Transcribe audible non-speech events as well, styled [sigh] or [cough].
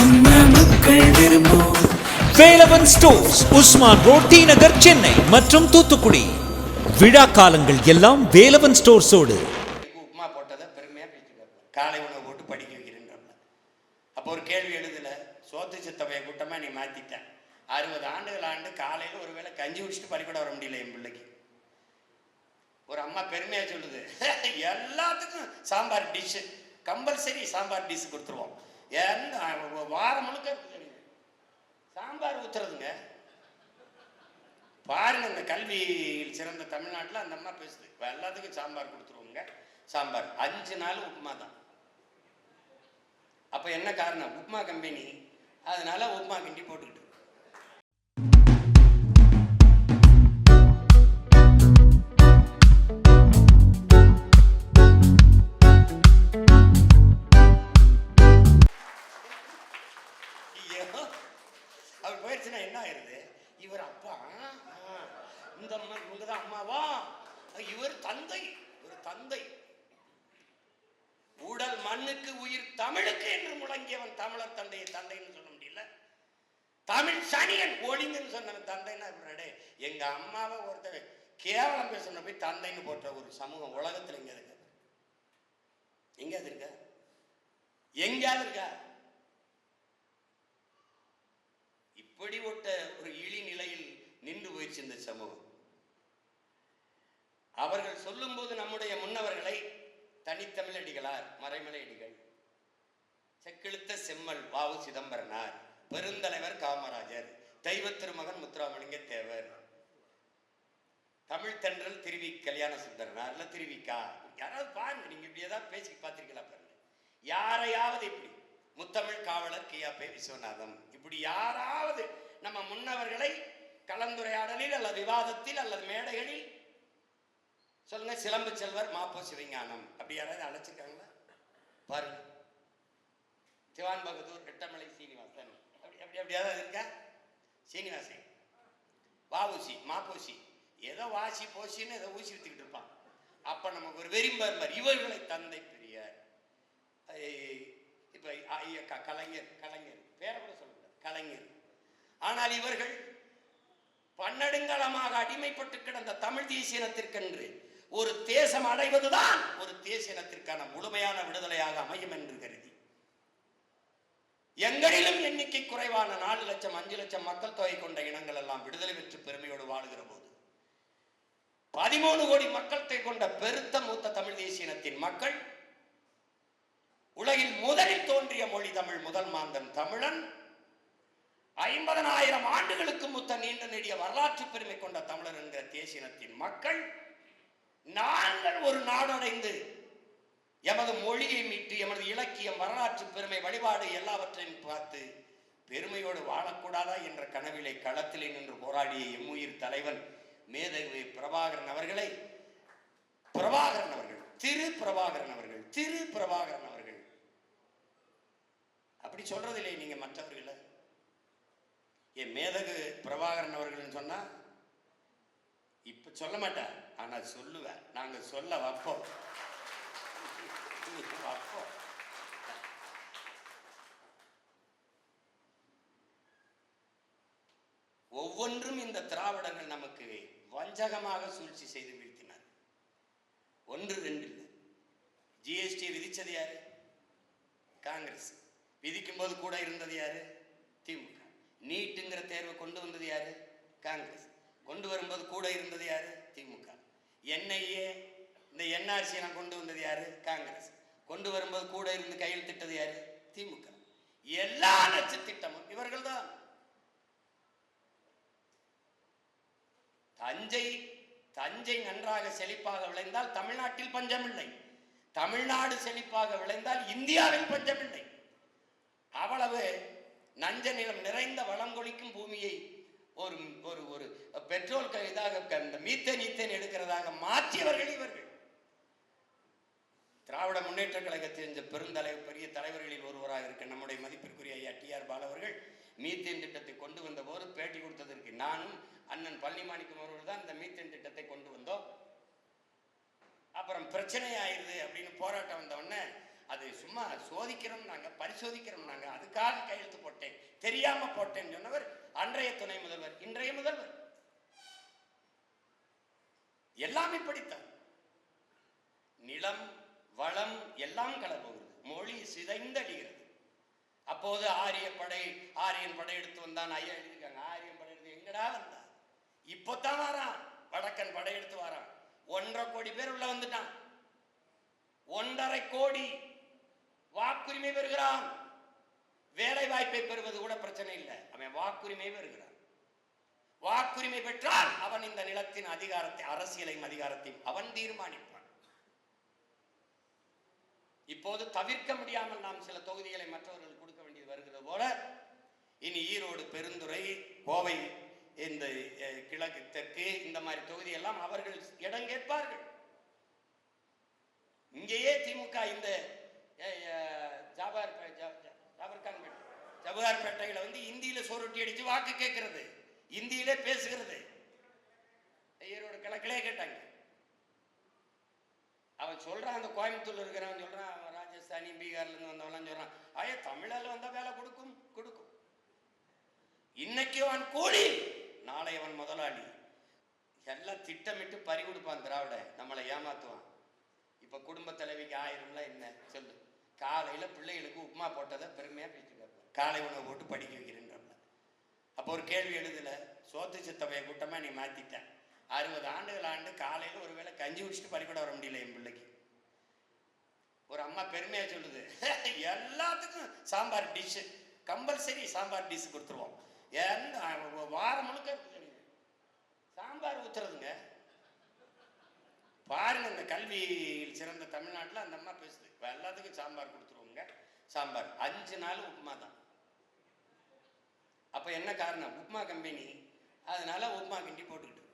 நம்ம மக்கள் விரும்பும் Velavan stores Usman road T Nagar Chennai மற்றும் தூத்துக்குடி. விழா காலங்கள் எல்லாம் வேலவன் ஸ்டோர்ஸோடு. உப்புமா போட்டதை பெருமையாக பேசிட்டு காலை உணவு போட்டு படிக்க வைக்கிறேன்றப்ப அப்போ ஒரு கேள்வி எழுதல சோத்து சித்தவைய கூட்டமாக நீ மாற்றிட்டேன் அறுபது ஆண்டுகள் ஆண்டு காலையில் ஒரு வேளை கஞ்சி குடிச்சிட்டு பள்ளிக்கூடம் வர முடியல என் பிள்ளைக்கு. ஒரு அம்மா பெருமையாக சொல்லுது. [laughs] எல்லாத்துக்கும் sambar dish compulsory sambar dish கொடுத்துருவோம். ஏன்னு வாரம் முழுக்க சாம்பார் ஊற்றுறதுங்க பாருங்க இந்த கல்வியில் சிறந்த தமிழ்நாட்டில் அந்த அம்மா பேசுது. இப்போ எல்லாத்துக்கும் சாம்பார் கொடுத்துருவோங்க சாம்பார். அஞ்சு நாள் உப்புமா தான். அப்போ என்ன காரணம்? உப்புமா கம்பெனி. அதனால உப்புமா கிண்டி போட்டுக்கிட்டு தந்தை ஒரு தந்தை. உடல் மண்ணுக்கு உயிர் தமிழுக்கு என்று முழங்கியவன் தமிழர் தந்தையை தந்தைன்னு சொல்ல முடியல. தமிழ் சனியன் ஒளிங்கன்னு சொன்னவன் தந்தைன்னா இப்படி எங்க அம்மாவை ஒருத்தர் கேவலம் பேசுன போய் தந்தைன்னு போட்ட ஒரு சமூகம் உலகத்துல எங்க இருக்கு? எங்கேயாவது இருக்கா? எங்கேயாவது இருக்கா? இப்படி ஒட்ட ஒரு இழி நிலையில் நின்று போயிடுச்சு இந்த சமூகம். அவர்கள் சொல்லும்போது நம்முடைய முன்னவர்களை தனித்தமிழடிகளார் மறைமலையடிகள் செக்கிழுத்த செம்மல் வாவு சிதம்பரனார் பெருந்தலைவர் காமராஜர் தெய்வ திருமகன் முத்துராமலிங்க தேவர். தமிழ் தென்றல் திருவி கல்யாண சுந்தரனார் இல்ல திருவிக்கா? யாராவது பாருங்க நீங்க இப்படி ஏதாவது பேசி பார்த்திருக்கலாம் பாருங்க. யாரையாவது இப்படி முத்தமிழ் காவலர் கியா பே. விஸ்வநாதம் இப்படி யாராவது நம்ம முன்னவர்களை கலந்துரையாடலில் அல்லது விவாதத்தில் அல்லது மேடைகளில் சொல்லுங்க சிலம்பு செல்வர் மாப்போ சிவஞானம். அப்படி யாராவது அழைச்சிருக்காங்களா? பாருங்க. திவான் பகதூர் எட்டமலை சீனிவாசன். அப்படி அப்படி அப்படியாவது இருக்கா? சீனிவாசன். வாவுசி மாப்போசி. ஏதோ வாசி போசின்னு ஏதோ ஊசி வித்துக்கிட்டு இருப்பான். அப்ப நமக்கு ஒரு வெறிம்பர்மர் இவர்களை தந்தை பெரியார். இப்போ இப்ப கலைஞர் கலைஞர். பேரை கூட சொல்லக்கூடாது கலைஞர். ஆனால் இவர்கள் பன்னெடுங்காலமாக அடிமைப்பட்டு கிடந்த தமிழ் தேசியனத்திற்கென்று ஒரு தேசம் அடைவதுதான் ஒரு தேசியனத்திற்கான முழுமையான விடுதலையாக அமையும் என்று கருதி. எங்களிலும் எண்ணிக்கை குறைவான நாலு லட்சம் அஞ்சு லட்சம் மக்கள் தொகை கொண்ட இனங்கள் எல்லாம் விடுதலை பெற்று பெருமையோடு வாழுகிற போது பதிமூணு கோடி மக்கள் தொகை கொண்ட பெருத்த மூத்த தமிழ் தேசிய இனத்தின் மக்கள் உலகில் முதலில் தோன்றிய மொழி தமிழ் முதல் மாந்தன் தமிழன் ஐம்பதனாயிரம் ஆண்டுகளுக்கு முத்த நீண்ட நெடிய வரலாற்று பெருமை கொண்ட தமிழர் என்கிற தேசிய இனத்தின் மக்கள் நாங்கள் ஒரு நாடடைந்து எமது மொழியை மீட்டு எமது இலக்கியம் வரலாற்று பெருமை வழிபாடு எல்லாவற்றையும் பார்த்து பெருமையோடு வாழக்கூடாதா என்ற கனவிலே களத்திலே நின்று போராடிய எம்முயிர் தலைவன் மேதகு பிரபாகரன் அவர்களை பிரபாகரன் அவர்கள் திரு பிரபாகரன் அவர்கள் திரு பிரபாகரன் அவர்கள். அப்படி சொல்றதில்லை நீங்க மற்றவர்களை. என் மேதகு பிரபாகரன் அவர்கள்னு சொன்னா இப்ப சொல்ல மாட்டேன் ஆனா சொல்லுவேன் நாங்க சொல்ல வைப்போம். [laughs] வைப்போம். ஒவ்வொன்றும் இந்த திராவிடங்கள் நமக்கு வஞ்சகமாக சூழ்ச்சி செய்து வீழ்த்தினார். ஒன்று ரெண்டு இல்லை. ஜிஎஸ்டி விதிச்சது யாரு? காங்கிரஸ். விதிக்கும் போது கூட இருந்தது யாரு? திமுக நீட்டுங்கிற தேர்வை கொண்டு வந்தது யாரு? காங்கிரஸ். கொண்டு வரும்போது கூட இருந்தது யாரு? திமுக. என்ஐஏ இந்த என்ஆர்சி நான் கொண்டு வந்தது யாரு? காங்கிரஸ். கொண்டு வரும்போது கூட இருந்து கையெழுத்திட்டது யாரு? திமுக. எல்லா லட்ச திட்டமும் இவர்கள் தான் தஞ்சை தஞ்சை நன்றாக செழிப்பாக விளைந்தால் தமிழ்நாட்டில் பஞ்சமில்லை. தமிழ்நாடு செழிப்பாக விளைந்தால் இந்தியாவில் பஞ்சமில்லை. அவ்வளவு நஞ்ச நிலம் நிறைந்த வளம் கொளிக்கும் பூமியை ஒரு பெட்ரோல் இதாக இந்த மீத்தேன் ஈத்தேன் எடுக்கிறதாக மாற்றியவர்கள் இவர்கள். திராவிட முன்னேற்ற கழகத்தின் இந்த பெருந்தலை பெரிய தலைவர்களில் ஒருவராக இருக்க நம்முடைய மதிப்பிற்குரிய ஐயா டி ஆர் பாலவர்கள் மீத்தேன் திட்டத்தை கொண்டு வந்த போது பேட்டி கொடுத்ததற்கு நானும் அண்ணன் பழனிமாணிக்கம் அவர்கள் தான் இந்த மீத்தேன் திட்டத்தை கொண்டு வந்தோம். அப்புறம் பிரச்சனை ஆயிருது அப்படின்னு போராட்டம் வந்த உடனே அது சும்மா சோதிக்கிறோம் நாங்க பரிசோதிக்கிறோம் நாங்க. அதுக்காக கையெழுத்து போட்டேன். தெரியாம போட்டேன்னு சொன்னவர் அன்றைய துணை முதல்வர் இன்றைய முதல்வர். எல்லாமே படித்தார். நிலம் வளம் எல்லாம் கலப்போகிறது மொழி சிதைந்தடிகிறது அப்போது ஆரிய படை ஆரியன் படை எடுத்து வந்தான். ஐயா எழுதியிருக்காங்க. ஆரியன் படை எடுத்து எங்கடா வந்தான்? இப்போத்தான் வரான். வடக்கன் படை எடுத்து வரான். ஒன்றரை கோடி பேர் உள்ள வந்துட்டான். ஒன்றரை கோடி வாக்குரிமை பெறுகிறான். வேலை வாய்ப்பை பெறுவது கூட பிரச்சனை இல்லை. அவன் வாக்குரிமை பெறுகிறான். வாக்குரிமை பெற்றால் அவன் இந்த நிலத்தின் அதிகாரத்தை அரசியலையும் அதிகாரத்தையும் அவன் தீர்மானிப்பான். இப்போது தவிர்க்க முடியாமல் நாம் சில தொகுதிகளை மற்றவர்கள் கொடுக்க வேண்டியது வருகிறது போல இனி ஈரோடு பெருந்துறை கோவை இந்த கிழக்கு தெற்கு இந்த மாதிரி தொகுதி எல்லாம் அவர்கள் இடம் கேட்பார்கள் இங்கேயே திமுக இந்த அஹ், ஜாபார் பே- வந்து இந்தியில சோருட்டி அடிச்சு வாக்கு கேட்கறது. இந்தியிலே பேசுகிறது. ஐயரோட கிழக்கிலே கேட்டாங்க. அவன் சொல்றான் அந்த கோயம்புத்தூர்ல இருக்கிறவன் சொல்றான் அவன் ராஜஸ்தானி பீகார்ல இருந்து வந்தவன்லாம் சொல்றான் ஐயா தமிழால வந்தா வேலை கொடுக்கும் கொடுக்கும். இன்னைக்கு அவன் கூலி நாளை அவன் முதலாளி. எல்லாம் திட்டமிட்டு பறி கொடுப்பான் திராவிட நம்மளை ஏமாத்துவான். இப்ப குடும்ப தலைவிக்கு ஆயிரம்லாம் என்ன? சொல்லு. காலையில பிள்ளைகளுக்கு உப்புமா போட்டதை பெருமையா பேசிட்டு காலை உணவு போட்டு படிக்க வைக்கிறேன் அப்போ ஒரு கேள்வி எழுதல சோத்து சித்தவைய கூட்டமாக நீ மாற்றிட்டேன் அறுபது ஆண்டுகள் ஆண்டு காலையில் ஒரு வேளை கஞ்சி குடிச்சிட்டு பறிக்கூட வர முடியல என் பிள்ளைக்கு. ஒரு அம்மா பெருமையாக சொல்லுது. [laughs] எல்லாத்துக்கும் sambar dish compulsory sambar dish கொடுத்துருவோம். எந்த வாரம் முழுக்க சாம்பார் ஊற்றுறதுங்க பாருங்க இந்த கல்வியில் சிறந்த தமிழ்நாட்டில் அந்த அம்மா பேசுது. இப்போ எல்லாத்துக்கும் சாம்பார் கொடுத்துருவோங்க சாம்பார் அஞ்சு நாள் உப்புமா தான் அப்போ என்ன காரணம் உப்புமா கம்பெனி? அதனால உப்புமா கிண்டி போட்டுக்கிட்டு